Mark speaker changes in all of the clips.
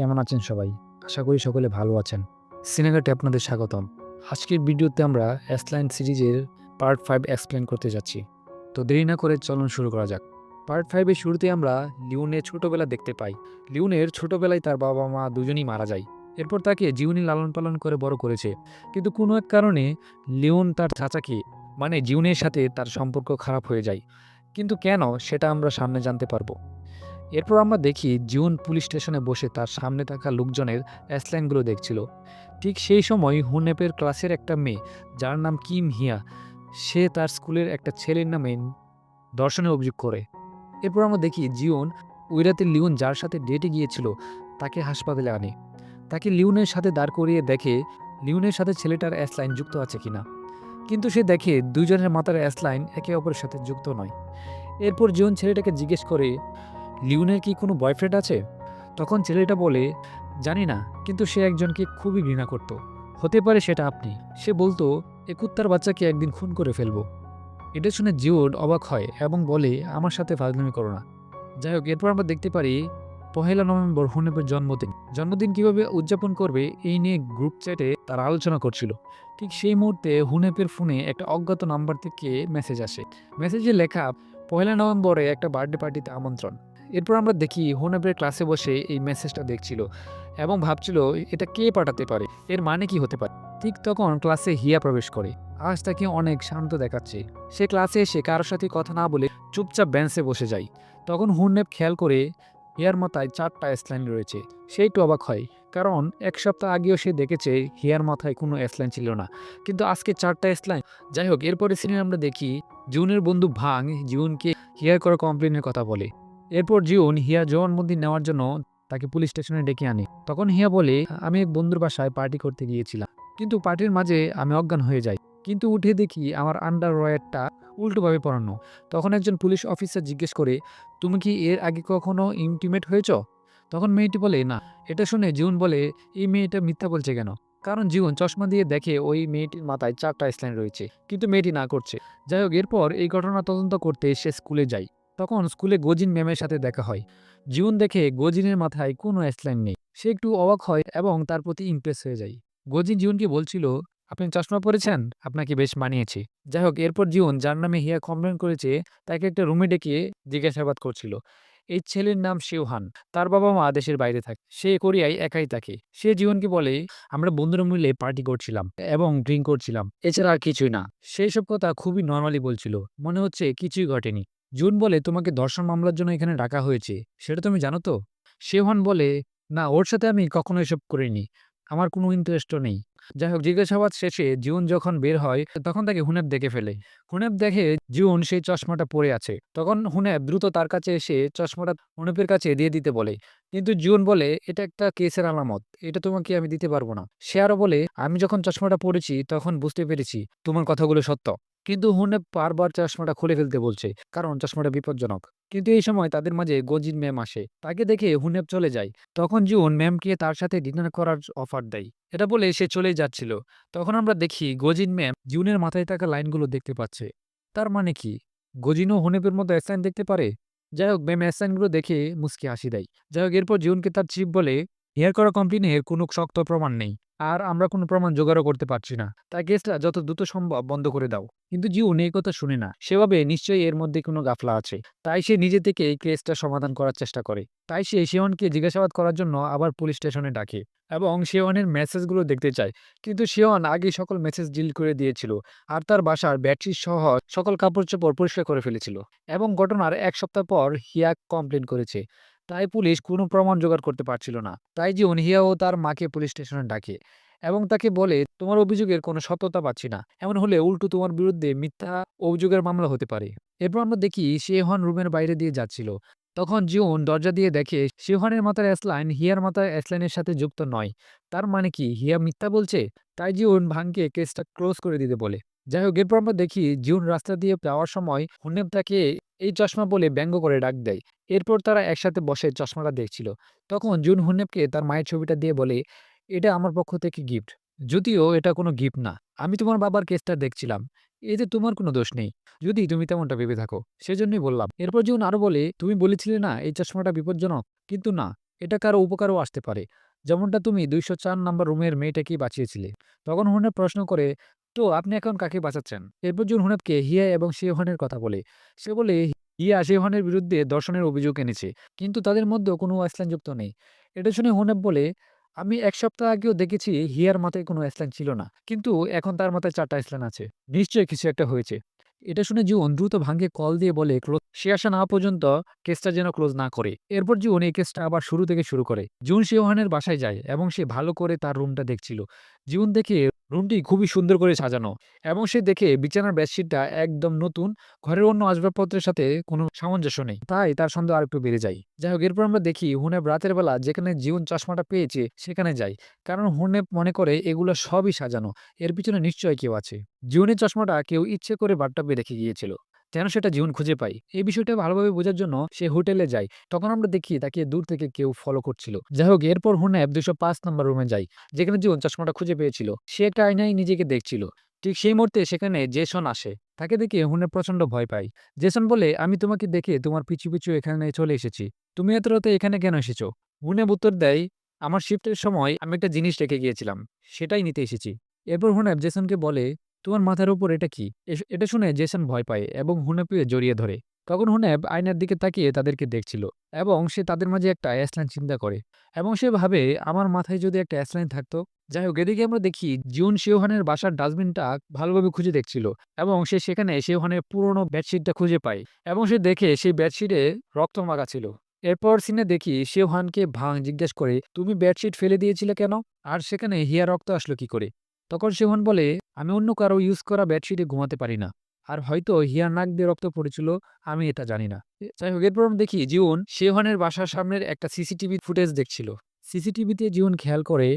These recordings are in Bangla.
Speaker 1: কেমন আছেন সবাই? আশা করি সকলে ভালো আছেন। সিনেগাটে আপনাদের স্বাগতম। আজকের ভিডিওতে আমরা অ্যাসলাইন সিরিজের পার্ট ফাইভ এক্সপ্লেন করতে যাচ্ছি। তো দেরি না করে চলন শুরু করা যাক। পার্ট ফাইভের শুরুতে আমরা লিওনের ছোটোবেলা দেখতে পাই। লিওনের ছোটোবেলায় তার বাবা মা দুজনই মারা যায়। এরপর তাকে জীবনী লালন পালন করে বড় করেছে। কিন্তু কোনো এক কারণে লিওন তার চাচাকে মানে জিউনের সাথে তার সম্পর্ক খারাপ হয়ে যায়। কিন্তু কেন সেটা আমরা সামনে জানতে পারব। এরপর আমরা দেখি জিউন পুলিশ স্টেশনে বসে তার সামনে থাকা লোকজনের অ্যাসলাইনগুলো দেখছিল। ঠিক সেই সময় হুনেপের ক্লাসের একটা মেয়ে, যার নাম কিম হিয়া, সে তার স্কুলের একটা ছেলের নামে দর্শনের অভিযোগ করে। এরপর আমরা দেখি জিওন ওই রাতে লিওন যার সাথে ডেটে গিয়েছিল, তাকে হাসপাতালে আনে। তাকে লিওনের সাথে দাঁড় করিয়ে দেখে লিওনের সাথে ছেলেটার অ্যাসলাইন যুক্ত আছে কিনা কিন্তু সে দেখে দুজনের মাথার অ্যাসলাইন একে অপরের সাথে যুক্ত নয়। এরপর জিওন ছেলেটাকে জিজ্ঞেস করে লিওনের কি কোনো বয়ফ্রেন্ড আছে? তখন ছেলেটা বলে, জানি না, কিন্তু সে একজনকে খুবই ঘৃণা করত। হতে পারে সেটা আপনি। সে বলতো, এ বাচ্চাকে একদিন খুন করে ফেলব। এটা শুনে জিওড অবাক হয় এবং বলে, আমার সাথে ফাজলামি করো না। যাই হোক, এরপর আমরা দেখতে পারি, পহেলা নভেম্বর হুনেপের জন্মদিন। জন্মদিন কীভাবে উদযাপন করবে, এই নিয়ে গ্রুপ চ্যাটে তারা আলোচনা করছিল। ঠিক সেই মুহূর্তে হুনেপের ফোনে একটা অজ্ঞাত নাম্বার থেকে মেসেজ আসে। মেসেজে লেখা, পহেলা নভেম্বরে একটা বার্থডে পার্টিতে আমন্ত্রণ। এরপর আমরা দেখি হোনেপের ক্লাসে বসে এই মেসেজটা দেখছিল এবং ভাবছিল, এটা কে পাঠাতে পারে? এর মানে কি হতে পারে? ঠিক তখন ক্লাসে হিয়া প্রবেশ করে। আজ তাকে অনেক শান্ত দেখাচ্ছে। সে ক্লাসে এসে কারোর সাথে কথা না বলে চুপচাপ বেঞ্চে বসে যায়। তখন হুন্নেপ খেয়াল করে হিয়ার মাথায় চারটা স্লাইন রয়েছে। সেই একটু অবাক হয়, কারণ এক সপ্তাহ আগেও সে দেখেছে হিয়ার মাথায় কোনো স্লাইন ছিল না। কিন্তু আজকে চারটা স্লাইন যাই হোক এরপরে সিনে আমরা দেখি জিউনের বন্ধু ভাং জিউনকে হিয়ার করা কমপ্লেনের কথা বলে। এরপর জিউন হিয়া জবানবন্দি নেওয়ার জন্য তাকে পুলিশ স্টেশনে ডেকে আনে। তখন হিয়া বলে, আমি এক বন্ধুর বাসায় পার্টি করতে গিয়েছিলাম। কিন্তু পার্টির মাঝে আমি অজ্ঞান হয়ে যাই। কিন্তু উঠে দেখি আমার আন্ডার রয়েরটা উল্টোভাবে পড়ানো তখন একজন পুলিশ অফিসার জিজ্ঞেস করে, তুমি কি এর আগে কখনো ইন্টিমেট হয়েছ? তখন মেয়েটি বলে, না। এটা শুনে জিউন বলে, এই মেয়েটা মিথ্যা বলছে কেন? কারণ জীবন চশমা দিয়ে দেখে ওই মেয়েটির মাথায় চারটা স্লাইন রয়েছে। কিন্তু মেয়েটি না করছে। যাই হোক, এরপর এই ঘটনা তদন্ত করতে সে স্কুলে যায়। তখন স্কুলে গোজিন ম্যামের সাথে দেখা হয়। জীবন দেখে গোজিনের মাথায় কোনো অ্যাসলাইন নেই। সে একটু অবাক হয় এবং তার প্রতি ইমপ্রেস হয়ে যায়। গজিন জীবনকে বলছিল, আপনি চশমা পরেছেন? আপনাকে বেশ মানিয়েছে। যাই হোক, এরপর জীবন, যার নামে হিয়া কমপ্লেন করেছে, তাকে একটা রুমে ডেকে জিজ্ঞাসাবাদ করছিল। এই ছেলের নাম শিওহান। তার বাবা মা দেশের বাইরে থাকে। সে কোরিয়ায় একাই থাকে। সে জীবনকে বলে, আমরা বন্ধুরা মিলে পার্টি করছিলাম এবং ড্রিঙ্ক করছিলাম। এছাড়া আর কিছুই না। সেই সব কথা খুবই নর্মালি বলছিল। মনে হচ্ছে কিছুই ঘটেনি। জুন বলে তোমাকে দর্শন মামলার জন্য এখানে ডাকা হয়েছে, সেটা তুমি জানো তো? শেহান বলে, না, ওর সাথে আমি কখনো এসব করিনি, আমার কোনো ইন্টারেস্টও নেই। যাই হোক, জিজ্ঞাসাবাদ শেষে জিউন যখন বের হয়, তখন তাকে হুনেব দেখে ফেলে। হুনেব দেখে জিউন সেই চশমাটা পরে আছে। তখন হুনেব দ্রুত তার কাছে এসে চশমাটা হুনেপের কাছে দিয়ে দিতে বলে। কিন্তু জিউন বলে, এটা একটা কেসের আলামত, এটা তোমাকে আমি দিতে পারব না। সে আরও বলে, আমি যখন চশমাটা পড়েছি তখন বুঝতে পেরেছি, তোমার কথাগুলো সত্য। কিন্তু হুনেপ বারবার চশমাটা খুলে ফেলতে বলছে, কারণ চশমাটা বিপজ্জনক। কিন্তু এই সময় তাদের মাঝে গজিন ম্যাম আসে। তাকে দেখে হুনেপ চলে যায়। তখন জিউন ম্যামকে তার সাথে ডিনার করার অফার দেয়। এটা বলে সে চলেই যাচ্ছিল। তখন আমরা দেখি গজিন ম্যাম জিউনের মাথায় থাকা লাইনগুলো দেখতে পাচ্ছে। তার মানে কি? গজিনও হুনেপের মতো অ্যাসাইন দেখতে পারে? যাই হোক ম্যাম অ্যাসাইনগুলো দেখে মুসকি হাসি দেয়। যাই হোক, এরপর জিউনকে তার চিপ বলে হেয়ার করা কমপ্লেনের কোনো শক্ত প্রমাণ নেই। আর আমরা কোনো প্রমাণ জোগাড়ও করতে পারছি না। তাই কেসটা যত দ্রুত সম্ভব বন্ধ করে দাও। কিন্তু জিউন এই কথা শুনে না। সেভাবে নিশ্চয়ই এর মধ্যে কোনো গাফলা আছে। তাই সে নিজে থেকে এই কেসটা সমাধান করার চেষ্টা করে। তাই সে শিওনকে জিজ্ঞাসাবাদ করার জন্য আবার পুলিশ স্টেশনে ডাকে। এবং শিওনের মেসেজগুলো দেখতে চায়। কিন্তু শিওন আগে সকল মেসেজ ডিল করে দিয়েছিল। আর তার বাসার ব্যাটারি সহ সকল কাপড় চোপড় পরিষ্কার করে ফেলেছিল। এবং ঘটনার এক সপ্তাহ পর হিয়া কমপ্লেন করেছে। তাই পুলিশ কোনো প্রমাণ জোগাড় করতে পারছিল না। তাই জিউন হিয়া ও তার মাকে পুলিশ স্টেশনে ডাকে এবং তাকে বলে, তোমার অভিযোগের কোনো সত্যতা পাচ্ছি না। এমন হলে উল্টো তোমার বিরুদ্ধে মিথ্যা অভিযোগের মামলা হতে পারে। এরপর আমরা দেখি শেহান রুমের বাইরে দিয়ে যাচ্ছিল। তখন জিওন দরজা দিয়ে দেখে শেহানের মাথার অ্যাসলাইন, হিয়ার মাথার অ্যাসলাইনের সাথে যুক্ত নয়। তার মানে কি হিয়া মিথ্যা বলছে? তাই জিওন ভাঙকে কেসটা ক্লোজ করে দিতে বলে। যাই হোক, এরপর আমরা দেখি জিউন রাস্তা দিয়ে যাওয়ার সময় হুনেব তাকে এই চশমা বলে ব্যঙ্গ করে ডাক দেয়। এরপর তারা একসাথে বসে চশমাটা দেখছিল। তখন জুন হুনেবকে তার মায়ের ছবিটা দিয়ে বলে, এটা আমার পক্ষ থেকে গিফট যদিও এটা কোনো গিফট না। আমি তোমার বাবার কেসটা দেখছিলাম। এতে তোমার কোনো দোষ নেই। যদি তুমি তেমনটা ভেবে থাকো। সেজন্যই বললাম। এরপর জীবন আরও বলে, তুমি বলেছিলে না এই চশমাটা বিপজ্জনক। কিন্তু না, এটা কারও উপকারও আসতে পারে। যেমনটা তুমি দুইশো চার নাম্বার রুমের মেয়েটাকেই বাঁচিয়েছিলে। তখন হুনেব প্রশ্ন করে তো আপনি এখন কাকে বাঁচাচ্ছেন? এরপর জুন হুনেবকে হিয়া এবং শিওহানের কথা বলে, সে বলে, হিয়া শিওহানের বিরুদ্ধে দর্শনের অভিযোগ এনেছে, কিন্তু তাদের মধ্যেও কোনো অ্যাসলাইন যুক্ত নেই। এটা শুনে হুনেব বলে, আমি এক সপ্তাহ আগেও দেখেছি হিয়ার মাথায় কোনো অ্যাসলাইন ছিল না, কিন্তু এখন তার মাথায় চারটা অ্যাসলাইন আছে। নিশ্চয়ই কিছু একটা হয়েছে। এটা শুনে জীবন দ্রুত ভাঙ্গে কল দিয়ে বলে, ক্লোজ সে আসা না পর্যন্ত কেসটা যেন ক্লোজ না করে। এরপর জীবন এই কেসটা আবার শুরু থেকে শুরু করে। জুন শিওহানের বাসায় যায় এবং সে ভালো করে তার রুমটা দেখছিল। জীবন দেখে রুমটি খুবই সুন্দর করে সাজানো এবং সে দেখে বিছানার বেডশিটটা একদম নতুন, ঘরের অন্য আসবাবপত্রের সাথে কোনো সামঞ্জস্য নেই। তাই তার সন্দেহ আরেকটু বেড়ে যায়। যাই হোক, এরপর আমরা দেখি হুনেব রাতের বেলা যেখানে জীবন চশমাটা পেয়েছে সেখানে যায়। কারণ হুনেব মনে করে এগুলো সবই সাজানো, এর পিছনে নিশ্চয়ই কেউ আছে। জীবনের চশমাটা কেউ ইচ্ছে করে বাট্টাপে রেখে গিয়েছিল। যেন সেটা জীবন খুঁজে পাই? এই বিষয়টা ভালোভাবে বোঝার জন্য সে হোটেলে যায়। তখন আমরা দেখি তাকে দূর থেকে কেউ ফলো করছিল। যাই হোক, এরপর হুনেব দুশো পাঁচ নম্বর রুমে যায়। যেখানে জীবন চশমাটা খুঁজে পেয়েছিল। সে একটা আয়নায় নিজেকে দেখছিল। ঠিক সেই মুহূর্তে সেখানে জেসন আসে। তাকে দেখে হুনেব প্রচণ্ড ভয় পায়। জেসন বলে, আমি তোমাকে দেখে তোমার পিছু পিছু এখানে চলে এসেছি। তুমি এত রাতে এখানে কেন এসেছ? হুনেব উত্তর দেয়, আমার শিফটের সময় আমি একটা জিনিস রেখে গিয়েছিলাম। সেটাই নিতে এসেছি। এরপর হুনেব জেসনকে বলে তোমার মাথার উপর এটা কি? এটা শুনে জেসন ভয় পায় এবং হুনেবকে জড়িয়ে ধরে। তখন হুনেব আয়নার দিকে তাকিয়ে তাদেরকে দেখছিল এবং সে তাদের মাঝে একটা অ্যাসলাইন চিন্তা করে এবং সে ভাবে, আমার মাথায় যদি একটা অ্যাসলাইন থাকতো? যাই হোক এদিকে আমরা দেখি জিউন শেওহানের বাসার ডাস্টবিনটা ভালোভাবে খুঁজে দেখছিল এবং সে সেখানে শিওহানের পুরনো বেডশিটটা খুঁজে পায় এবং সে দেখে সেই বেডশিটে রক্ত মাখা ছিল। এরপর সিনে দেখি শেওহানকে ভাং জিজ্ঞেস করে, তুমি বেডশিট ফেলে দিয়েছিলে কেন? আর সেখানে হিয়া রক্ত আসলো কি করে? তখন শিওহান বলে আমি অন্য কারও ইউজ করা বেডশিটে ঘুমাতে পারি না। আর হয়তো হিয়ার নাক দিয়ে রক্ত পড়েছিল, আমি এটা জানি না। যাই হোক, এরপর দেখি জিউন শিওহানের বাসার সামনের একটা সিসিটিভি ফুটেজ দেখছিল। সিসিটিভিতে জীবন খেয়াল করে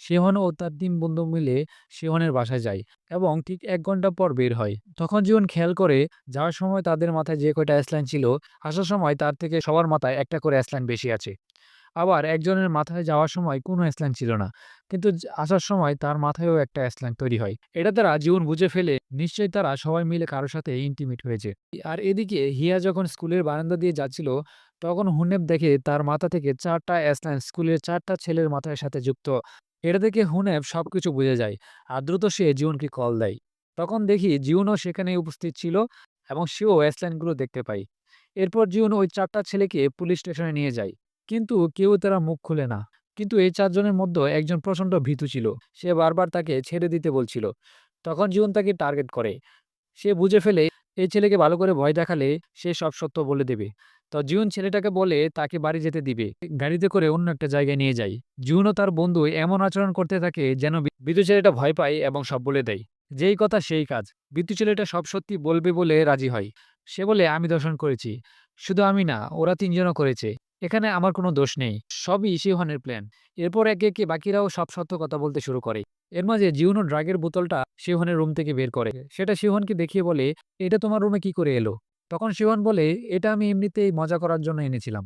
Speaker 1: শিওহান ও তার তিন বন্ধু মিলে শিওহানের বাসায় যায় এবং ঠিক এক ঘণ্টা পর বের হয়। তখন জীবন খেয়াল করে যাওয়ার সময় তাদের মাথায় যে কয়টা অ্যাসলাইন ছিল, আসার সময় তার থেকে সবার মাথায় একটা করে অ্যাসলাইন বেশি আছে। আবার একজনের মাথায় যাওয়ার সময় কোনো অ্যাসলাইন ছিল না। কিন্তু আসার সময় তার মাথায়ও একটা অ্যাসলাইন তৈরি হয়। এটা তারা জীবন বুঝে ফেলে নিশ্চয়ই তারা সবাই মিলে কারোর সাথে ইন্টিমেট হয়েছে। আর এদিকে হিয়া যখন স্কুলের বারান্দা দিয়ে যাচ্ছিল, তখন হুনেব দেখে তার মাথা থেকে চারটা অ্যাসলাইন স্কুলের চারটা ছেলের মাথার সাথে যুক্ত। এটা দেখে হুনেব সবকিছু বুঝে যায় আর দ্রুত সে জীবনকে কল দেয়। তখন দেখি জীবনও সেখানে উপস্থিত ছিল এবং সেও অ্যাসলাইনগুলো দেখতে পাই এরপর জীবন ওই চারটা ছেলেকে পুলিশ স্টেশনে নিয়ে যায়। কিন্তু কেউ তারা মুখ খুলে না। কিন্তু এই চারজনের মধ্যে একজন প্রচণ্ড ভীতু ছিল। সে বারবার তাকে ছেড়ে দিতে বলছিল। তখন জীবন তাকে টার্গেট করে। সে বুঝে ফেলে এই ছেলেকে ভালো করে ভয় দেখালে সে সব সত্য বলে দেবে। তো জীবন ছেলেটাকে বলে তাকে বাড়ি যেতে দিবে। গাড়িতে করে অন্য একটা জায়গায় নিয়ে যায়। জীবনও তার বন্ধু এমন আচরণ করতে থাকে যেন বিদ্যুৎ ছেলেটা ভয় পায় এবং সব বলে দেয়। যেই কথা সেই কাজ। বিদ্যুৎ ছেলেটা সব সত্যি বলবে বলে রাজি হয়। সে বলে, আমি দর্শন করেছি। শুধু আমি না, ওরা তিনজনও করেছে। এখানে আমার কোনো দোষ নেই। সবই ইসিহানের প্ল্যান এরপর একে একে বাকিরাও সব সত্য কথা বলতে শুরু করে। এর মাঝে জিউনো ড্রাগের বোতলটা শিওহানের রুম থেকে বের করে। সেটা সিহনকে দেখিয়ে বলে, এটা তোমার রুমে কি করে এলো? তখন শিওহান বলে, এটা আমি এমনিতেই মজা করার জন্য এনেছিলাম।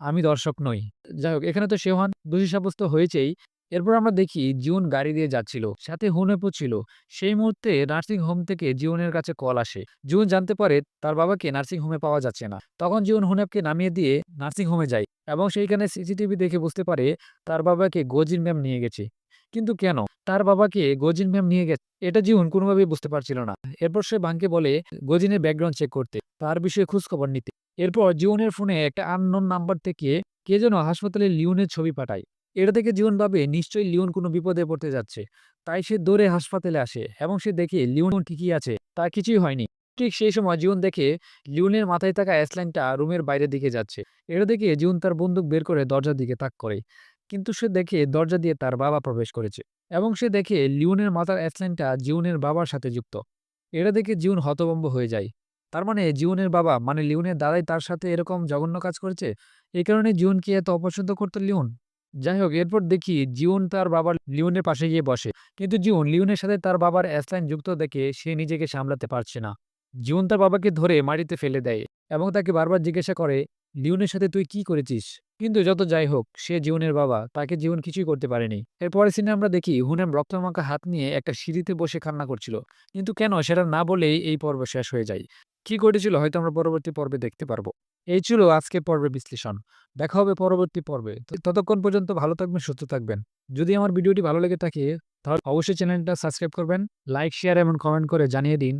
Speaker 1: আমি দর্শক নই। যাই হোক, এখানে তো সেহান দোষী সাব্যস্ত হয়েছেই। এরপর আমরা দেখি জিউন গাড়ি দিয়ে যাচ্ছিল, সাথে হুনেপো ছিল। সেই মুহূর্তে নার্সিং হোম থেকে জিউনের কাছে কল আসে। জিউন জানতে পারে তার বাবাকে নার্সিং হোমে পাওয়া যাচ্ছে না। তখন জিউন হুনেপকে নামিয়ে দিয়ে নার্সিং হোমে যায় এবং সেইখানে সিসিটিভি দেখে বুঝতে পারে তার বাবাকে গজিন ম্যাম নিয়ে গেছে। কিন্তু কেন? তার বাবাকে গজিন ম্যাম নিয়ে গেছে। এটা জীবন কোনোভাবেই বুঝতে পারছিল না। এরপর সে ভাঙ্কে বলে, গজিনের ব্যাকগ্রাউন্ড চেক করতে। তার বিষয়ে খোঁজখবর নিতে। এরপর জীবনের ফোনে একটা আননোন নাম্বার থেকে কে যেন হাসপাতালে লিওনের ছবি পাঠায়। এটা থেকে জীবন ভাবে নিশ্চয়ই লিওন কোনো বিপদে পড়তে যাচ্ছে। তাই সে দৌড়ে হাসপাতালে আসে এবং সে দেখে লিওন ঠিকই আছে তার কিছুই হয়নি। ঠিক সেই সময় জীবন দেখে লিওনের মাথায় থাকা অ্যাসলাইনটা রুমের বাইরের দিকে যাচ্ছে। এটা দেখে জীবন তার বন্দুক বের করে দরজার দিকে তাক করে। কিন্তু সে দেখে দরজা দিয়ে তার বাবা প্রবেশ করেছে এবং সে দেখে লিওনের মাথার অ্যাসলাইনটা জিউনের বাবার সাথে যুক্ত। এটা দেখে জিউন হতভম্ব হয়ে যায়। তার মানে জিউনের বাবা মানে লিওনের দাদাই তার সাথে এরকম জঘন্য কাজ করেছে? এই কারণে জিউনকে এত অপছন্দ করতো লিওন? যাই হোক এরপর দেখি জিউন তার বাবার লিওনের পাশে গিয়ে বসে। কিন্তু জিউন লিওনের সাথে তার বাবার অ্যাসলাইন যুক্ত দেখে সে নিজেকে সামলাতে পারছে না। জিউন তার বাবাকে ধরে মাটিতে ফেলে দেয় এবং তাকে বারবার জিজ্ঞাসা করে, লিওনের সাথে তুই কি করেছিস? কিন্তু যত যাই হোক সে জীবনের বাবা, তাকে জীবন কিছুই করতে পারেনি। এরপরে সিনে আমরা দেখি হুনাম রক্তমাখা হাত নিয়ে একটা সিঁড়িতে বসে কান্না করছিল। কিন্তু কেন সেটা না বলেই এই পর্ব শেষ হয়ে যায়। কি ঘটেছিল হয়তো আমরা পরবর্তী পর্বে দেখতে পারব। এই ছিল আজকে পর্বে বিশ্লেষণ। দেখা হবে পরবর্তী পর্বে। ততক্ষণ পর্যন্ত ভালো থাকবেন, সুস্থ থাকবেন। যদি আমার ভিডিওটি ভালো লেগে থাকে, তাহলে অবশ্যই চ্যানেলটা সাবস্ক্রাইব করবেন, লাইক, শেয়ার এবং কমেন্ট করে জানিয়ে দিন।